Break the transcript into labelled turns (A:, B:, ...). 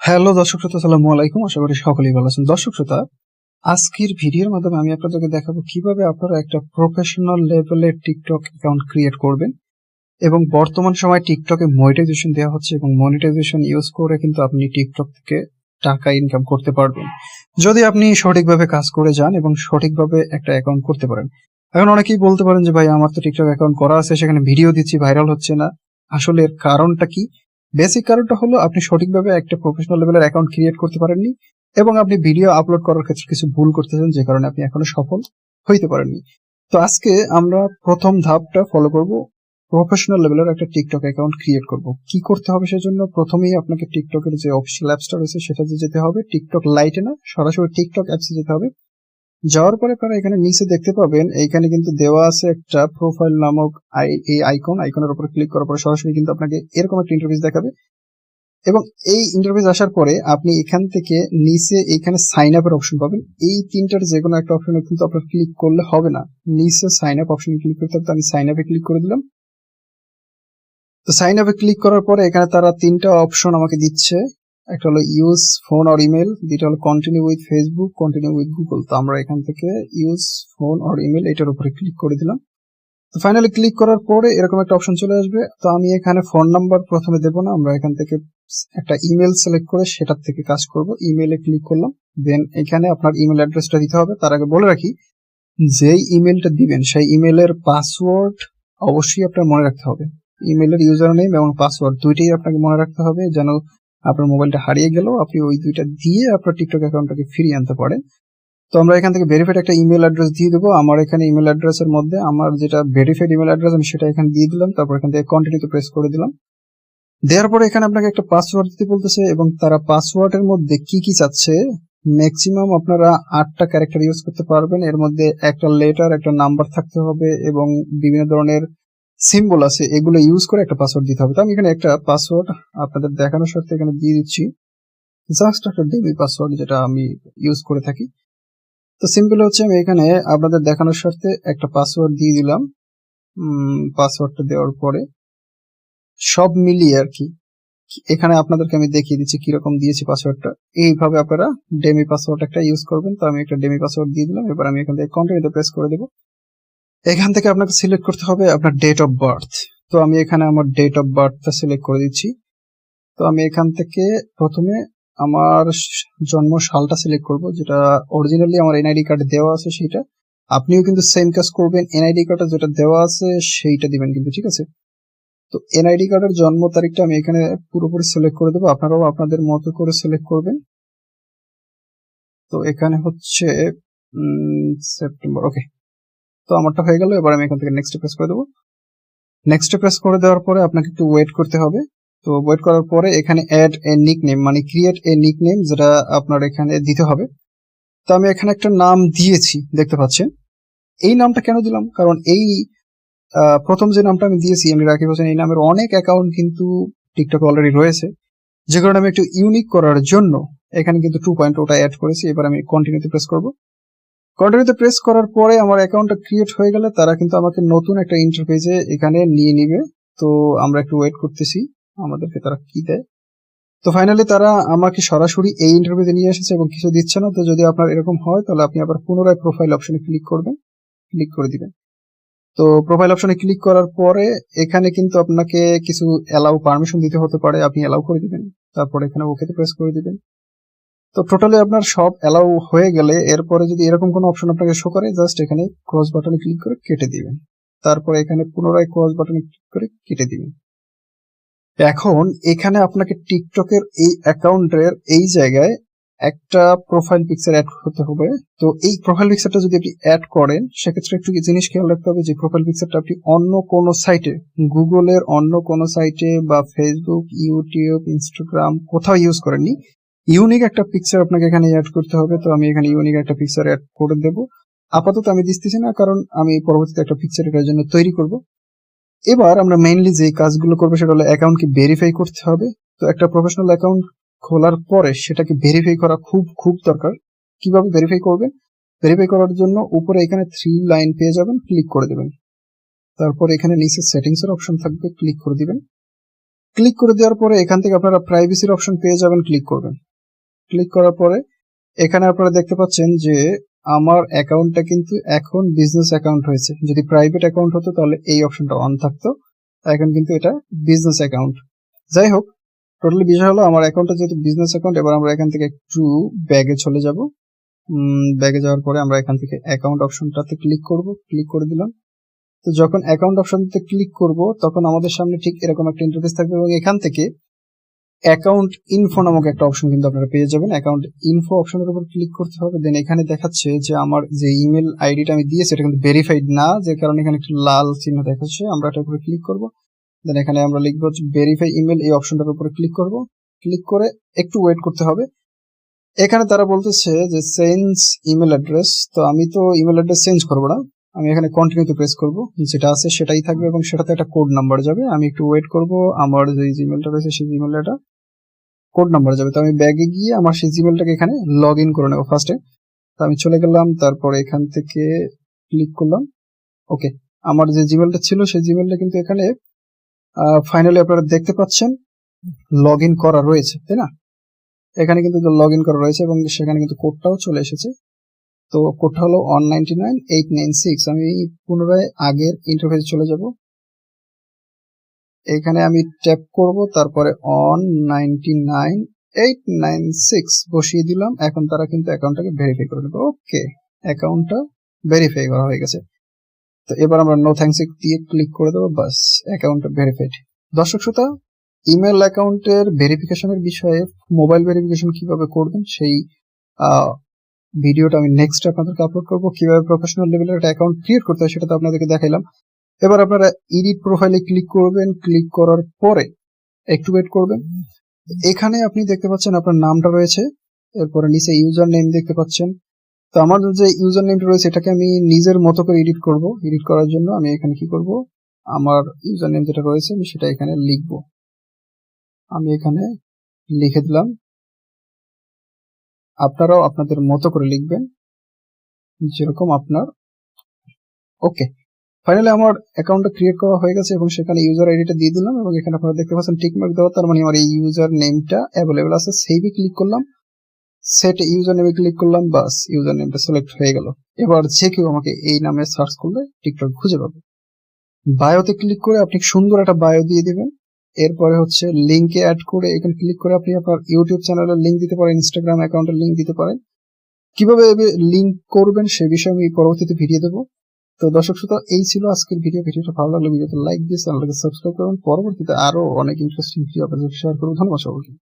A: Hello দর্শক শ্রোতা সালামু আলাইকুম। আশা করি সকলেই ভালো আছেন। দর্শক শ্রোতা, আজকের ভিডিওর মাধ্যমে আমি আপনাদেরকে দেখাবো কীভাবে আপনারা একটা প্রফেশনাল লেভেলের টিকটক অ্যাকাউন্ট ক্রিয়েট করবেন এবং বর্তমান সময় টিকটকে মনিটাইজেশন দেওয়া হচ্ছে এবং মনিটাইজেশন ইউজ করে কিন্তু আপনি টিকটক থেকে টাকা ইনকাম করতে পারবেন। যদি আপনি সঠিকভাবে কাজ করে যান এবং সঠিকভাবে একটা অ্যাকাউন্ট করতে পারেন। এখন অনেকেই বলতে পারেন যে, ভাই, আমার তো টিকটক অ্যাকাউন্ট করা আছে, সেখানে ভিডিও দিচ্ছি ভাইরাল হচ্ছে না। আসলে এর কারণটা কি? বেসিক কারণটা হলো আপনি সঠিকভাবে একটা প্রফেশনাল লেভেলের অ্যাকাউন্ট ক্রিয়েট করতে পারেননি এবং আপনি ভিডিও আপলোড করার ক্ষেত্রে কিছু ভুল করতেছেন যে কারণে আপনি এখনও সফল হইতে পারেননি। তো আজকে আমরা প্রথম ধাপটা ফলো করব প্রফেশনাল লেভেলের একটা টিকটক অ্যাকাউন্ট ক্রিয়েট করব। কি করতে হবে সেজন্য প্রথমেই আপনাকে টিকটকের যে অফিসিয়াল অ্যাপসটা রয়েছে সেটাতে যেতে হবে। টিকটক লাইটে না, সরাসরি টিকটক অ্যাপসে যেতে হবে। যাওয়ার পরে আপনারা এখানে নিচে দেখতে পাবেন, এইখানে কিন্তু দেওয়া আছে একটা প্রোফাইল নামক এই আইকন আইকনের উপর ক্লিক করার পরে সরাসরি কিন্তু আপনাকে এরকম একটা ইন্টারফেস দেখাবে। এবং এই ইন্টারফেস আসার পরে আপনি এখান থেকে নিচে এইখানে সাইন আপের অপশন পাবেন। এই তিনটার যে কোনো একটা অপশনে কিন্তু আপনার ক্লিক করলে হবে না। নিচে সাইন আপ অপশনে ক্লিক করতে হবে আমি সাইন আপে ক্লিক করে দিলাম। তো সাইন আপে ক্লিক করার পরে এখানে তারা তিনটা অপশন আমাকে দিচ্ছে। একটা হলো ইউজ ফোন অর ইমেল দুইটা হলো continue with Facebook continue with Google তো আমরা এখান থেকে ইউজ ফোন অর ইমেল এটার উপরে ক্লিক করে দিলাম। তো ফাইনালি ক্লিক করার পরে এরকম একটা অপশন চলে আসবে। তো আমি এখানে ফোন নাম্বার প্রথমে দেবো না, আমরা এখান থেকে একটা ইমেল সিলেক্ট করে সেটার থেকে কাজ করব। ইমেলে ক্লিক করলাম দেন এখানে আপনার ইমেল অ্যাড্রেসটা দিতে হবে। তার আগে বলে রাখি, যেই ইমেলটা দিবেন, সেই ইমেলের পাসওয়ার্ড অবশ্যই আপনার মনে রাখতে হবে। ইমেলের ইউজার নেম এবং পাসওয়ার্ড দুইটাই আপনাকে মনে রাখতে হবে, যেন আপনার মোবাইলটা হারিয়ে গেলেও আপনি ওই দুইটা দিয়ে আপনার টিকটক অ্যাকাউন্টটাকে ফিরিয়ে আনতে পারেন। তো আমরা এখান থেকে ভেরিফাইড একটা ইমেল অ্যাড্রেস দিয়ে দেবো। আমার এখানে ইমেল অ্যাড্রেসের মধ্যে আমার যেটা ভেরিফাইড ইমেল অ্যাড্রেস আমি সেটা এখানে দিয়ে দিলাম, তারপর এখান থেকে কন্টিনিউতে প্রেস করে দিলাম। দেওয়ার পরে এখানে আপনাকে একটা পাসওয়ার্ড দিতে বলতেছে এবং তারা পাসওয়ার্ডের মধ্যে কি কি চাচ্ছে ম্যাক্সিমাম আপনারা আটটা ক্যারেক্টার ইউজ করতে পারবেন। এর মধ্যে একটা লেটার একটা নাম্বার থাকতে হবে এবং বিভিন্ন ধরনের সিম্বল আছে, এগুলো ইউজ করে একটা পাসওয়ার্ড দিতে হবে। তো আমি এখানে একটা পাসওয়ার্ড আপনাদের দেখানোর সাথে এখানে দিয়ে দিচ্ছি। জাস্ট একটা ডেমি পাসওয়ার্ড যেটা আমি ইউজ করে থাকি। তো সিম্পল হচ্ছে আমি এখানে আপনাদের দেখানোর স্বার্থে একটা পাসওয়ার্ড দিয়ে দিলাম। পাসওয়ার্ডটা দেওয়ার পরে সব মিলিয়ে আর কি, এখানে আপনাদেরকে আমি দেখিয়ে দিচ্ছি কীরকম দিয়েছি পাসওয়ার্ডটা এইভাবে আপনারা ডেমি পাসওয়ার্ড একটা ইউজ করবেন। তো আমি একটা ডেমি পাসওয়ার্ড দিয়ে দিলাম। এবার আমি এখান থেকে কন্টিনিউতে প্রেস করে দেবো। এখান থেকে আপনাকে সিলেক্ট করতে হবে আপনার ডেট অফ বার্থ তো আমি এখানে আমার ডেট অফ বার্থটা সিলেক্ট করে দিচ্ছি। তো আমি এখান থেকে প্রথমে আমার জন্ম সালটা সিলেক্ট করব, যেটা অরিজিনালি আমার এনআইডি কার্ডে দেওয়া আছে সেটা আপনিও কিন্তু সেম কাজ করবেন এনআইডি কার্ডে যেটা দেওয়া আছে সেইটা দিবেন কিন্তু, ঠিক আছে? তো এনআইডি কার্ডের জন্ম তারিখটা আমি এখানে পুরোপুরি সিলেক্ট করে দেবো। আপনারাও আপনাদের মতো করে সিলেক্ট করবেন। তো এখানে হচ্ছে সেপ্টেম্বর ওকে তো আমারটা হয়ে গেল, এবার আমি এখান থেকে নেক্সট প্রেস করে দেবো। নেক্সট প্রেস করে দেওয়ার পরে আপনাকে একটু ওয়েট করতে হবে। তো ওয়েট করার পরে এখানে অ্যাড এ নিক নেম মানে ক্রিয়েট এ নিক নেম যেটা আপনার এখানে দিতে হবে। তো আমি এখানে একটা নাম দিয়েছি, দেখতে পাচ্ছেন। এই নামটা কেন দিলাম? কারণ এই প্রথম যে নামটা আমি দিয়েছি, আমি রাকিব হোসেন, এই নামের অনেক অ্যাকাউন্ট কিন্তু টিকটক অলরেডি রয়েছে। যে কারণে আমি একটু ইউনিক করার জন্য এখানে কিন্তু টু পয়েন্ট ওটা অ্যাড করেছি। এবার আমি কন্টিনিউতে প্রেস করব। কন্টিনিউতে প্রেস করার পরে আমার অ্যাকাউন্টটা ক্রিয়েট হয়ে গেলে তারা কিন্তু আমাকে নতুন একটা ইন্টারফেসে এখানে নিয়ে নিবে। তো আমরা একটু ওয়েট করতেছি, আমাদেরকে তারা কি দেয়। তো ফাইনালি তারা আমাকে সরাসরি এই ইন্টারভিউতে নিয়ে এসেছে এবং কিছু দিচ্ছে না। তো যদি আপনার এরকম হয়, তাহলে আপনি আবার পুনরায় প্রোফাইল অপশনে ক্লিক করবেন ক্লিক করে দিবেন। তো প্রোফাইল অপশনে ক্লিক করার পরে এখানে কিন্তু আপনাকে কিছু অ্যালাউ পারমিশন দিতে হতে পারে। আপনি অ্যালাউ করে দিবেন, তারপরে এখানে ওকেতে প্রেস করে দিবেন। তো টোটালি আপনার সব অ্যালাউ হয়ে গেলে এরপরে যদি এরকম কোনো অপশন আপনাকে শো করে জাস্ট এখানে ক্রস বাটনে ক্লিক করে কেটে দিবেন। তারপর এখানে পুনরায় ক্রস বাটনে ক্লিক করে কেটে দিবেন। এখন এখানে আপনাকে টিকটকের এই অ্যাকাউন্টের এই জায়গায় একটা প্রোফাইল পিকচার অ্যাড করতে হবে। তো এই প্রোফাইল পিকচারটা যদি আপনি অ্যাড করেন, সেক্ষেত্রে একটু জিনিস খেয়াল রাখতে হবে যে প্রোফাইল পিকচারটা আপনি অন্য কোনো সাইটে গুগলের অন্য কোনো সাইটে বা ফেসবুক ইউটিউব ইনস্টাগ্রাম কোথাও ইউজ করেননি ইউনিক একটা পিকচার আপনাকে এখানে অ্যাড করতে হবে, তো আমি এখানে ইউনিক একটা পিকচার অ্যাড করে দেব। আপাতত আমি দিচ্ছি না, কারণ আমি পরবর্তীতে একটা পিকচার এটার জন্য তৈরি করব। এবার আমরা মেইনলি যে কাজগুলো করব, সেটা হলো অ্যাকাউন্টকে ভেরিফাই করতে হবে। তো একটা প্রফেশনাল অ্যাকাউন্ট খোলার পরে সেটাকে ভেরিফাই করা খুব খুব দরকার। কীভাবে ভেরিফাই করবেন? ভেরিফাই করার জন্য উপরে এখানে থ্রি লাইন পেয়ে যাবেন ক্লিক করে দেবেন। তারপর এখানে নিচে সেটিংস এর অপশন থাকবে ক্লিক করে দিবেন। ক্লিক করে দেওয়ার পরে এখান থেকে আপনারা প্রাইভেসির অপশন পেয়ে যাবেন ক্লিক করবেন। ক্লিক করার পরে, এখানে আপনারা দেখতে পাচ্ছেন যে আমার অ্যাকাউন্টটা কিন্তু এখন বিজনেস অ্যাকাউন্ট হয়েছে। যদি প্রাইভেট অ্যাকাউন্ট হতো, তাহলে এই অপশনটা অন থাকতো। এখন কিন্তু এটা বিজনেস অ্যাকাউন্ট যাই হোক টোটালি বিষয় হলো, আমার অ্যাকাউন্টটা যেহেতু বিজনেস অ্যাকাউন্ট এবার আমরা এখান থেকে একটু ব্যাগে চলে যাব। ব্যাগে যাওয়ার পরে আমরা এখান থেকে অ্যাকাউন্ট অপশনটাতে ক্লিক করব। ক্লিক করে দিলাম। তো যখন অ্যাকাউন্ট অপশনতে ক্লিক করব, তখন আমাদের সামনে ঠিক এরকম একটা ইন্টারফেস থাকবে এবং এখান থেকে অ্যাকাউন্ট ইনফো নামক একটা অপশন কিন্তু আপনারা পেয়ে যাবেন। অ্যাকাউন্ট ইনফো অপশনের উপর ক্লিক করতে হবে দেন এখানে দেখাচ্ছে যে আমার যে ইমেল আইডিটা আমি দিয়েছি, এটা কিন্তু ভেরিফাইড না, যে কারণে এখানে একটু লাল চিহ্ন দেখাচ্ছে। আমরা এটার উপরে ক্লিক করব দেন এখানে আমরা লিখব ভেরিফাই ইমেল এই অপশনটার উপরে ক্লিক করব। ক্লিক করে একটু ওয়েট করতে হবে। এখানে তারা বলতেছে যে চেঞ্জ ইমেল অ্যাড্রেস তো আমি তো ইমেল অ্যাড্রেস চেঞ্জ করব না। আমি এখানে কন্টিনিউতে প্রেস করব। যেটা আছে সেটাই থাকবে এবং সেটাতে একটা কোড নাম্বার যাবে। আমি একটু ওয়েট করব, আমার যে জিমেলটা রয়েছে সেই জিমেলটা কোড নাম্বার যাবে। তো আমি ব্যাগে গিয়ে আমার সেই জিমেলটাকে এখানে লগ ইন করে নেব ফার্স্টে তো আমি চলে গেলাম, তারপরে এখান থেকে ক্লিক করলাম। ওকে আমার যে জিমেলটা ছিল সেই জিমেলটা কিন্তু এখানে ফাইনালি আপনারা দেখতে পাচ্ছেন লগ ইন করা রয়েছে, তাই না? এখানে কিন্তু লগ ইন করা রয়েছে এবং সেখানে কিন্তু কোডটাও চলে এসেছে। তো কোডটা হলো one ninety nine eight nine six আমি পুনরায় আগের ইন্টারফেসে চলে যাব। এখানে আমি ট্যাপ করব, তারপরে one ninety nine eight nine six বসিয়ে দিলাম। এখন তারা কিন্তু অ্যাকাউন্টটাকে ভেরিফাই করে নেবে ওকে অ্যাকাউন্টটা ভেরিফাই করা হয়ে গেছে। তো এবার আমরা নো থ্যাংকস দিয়ে ক্লিক করে দেবো, বাস অ্যাকাউন্টটা ভেরিফাইড দর্শক শ্রোতা ইমেল অ্যাকাউন্টের ভেরিফিকেশনের বিষয়ে মোবাইল ভেরিফিকেশন কীভাবে করবেন, সেই ভিডিওটা আমি নেক্সট আপনাদেরকে আপলোড করব। কীভাবে প্রফেশনাল লেভেলের একটা অ্যাকাউন্ট ক্রিয়েট করতে হয় সেটা তো আপনাদেরকে দেখাইলাম। এবার আপনারা এডিট প্রোফাইলে ক্লিক করবেন। ক্লিক করার পরে একটু ওয়েট করবেন। এখানে আপনি দেখতে পাচ্ছেন আপনার নামটা রয়েছে। এরপরে নিচে ইউজার নেম দেখতে পাচ্ছেন। তো আমার যে ইউজার নেমটা রয়েছে, এটাকে আমি নিজের মতো করে এডিট করব। এডিট করার জন্য আমি এখানে কি করব? আমার ইউজার নেম যেটা রয়েছে, আমি সেটা এখানে লিখব। আমি এখানে লিখে দিলাম। আপনারাও আপনাদের মতো করে লিখবেন, যেরকম আপনার। ওকে, ফাইনালি আমার অ্যাকাউন্টটা ক্রিয়েট করা হয়ে গেছে এবং সেখানে ইউজার আইডিটা দিয়ে দিলাম এবং এখানে আপনারা দেখতে পাচ্ছেন টিকমার্ক দেওয়া, তার মানে আমার এই ইউজার নেমটা অ্যাভেলেবেল আছে। সেভে ক্লিক করলাম সেট ইউজার নেমে ক্লিক করলাম, বাস ইউজার নেমটা সিলেক্ট হয়ে গেল। এবার যে কেউ আমাকে এই নামে সার্চ করলে টিকটক খুঁজে পাবে। বায়োতে ক্লিক করে আপনি সুন্দর একটা বায়ো দিয়ে দিবেন। এরপরে হচ্ছে লিঙ্কে অ্যাড করে এখানে ক্লিক করে আপনি আপনার ইউটিউব চ্যানেলের লিঙ্ক দিতে পারেন ইনস্টাগ্রাম অ্যাকাউন্টের লিঙ্ক দিতে পারেন। কীভাবে লিঙ্ক করবেন সে বিষয়ে আমি পরবর্তীতে ভিডিও দেবো। তো দর্শক শ্রোতা, এই ছিল আজকের ভিডিও ভিডিওটা ভালো লাগলে ভিডিওতে লাইক দিয়ে চ্যানেলটাকে সাবস্ক্রাইব করবেন পরবর্তীতে আরও অনেক ইন্টারেস্টিং ভিডিও আপনাদের শেয়ার করব। ধন্যবাদ সবাইকে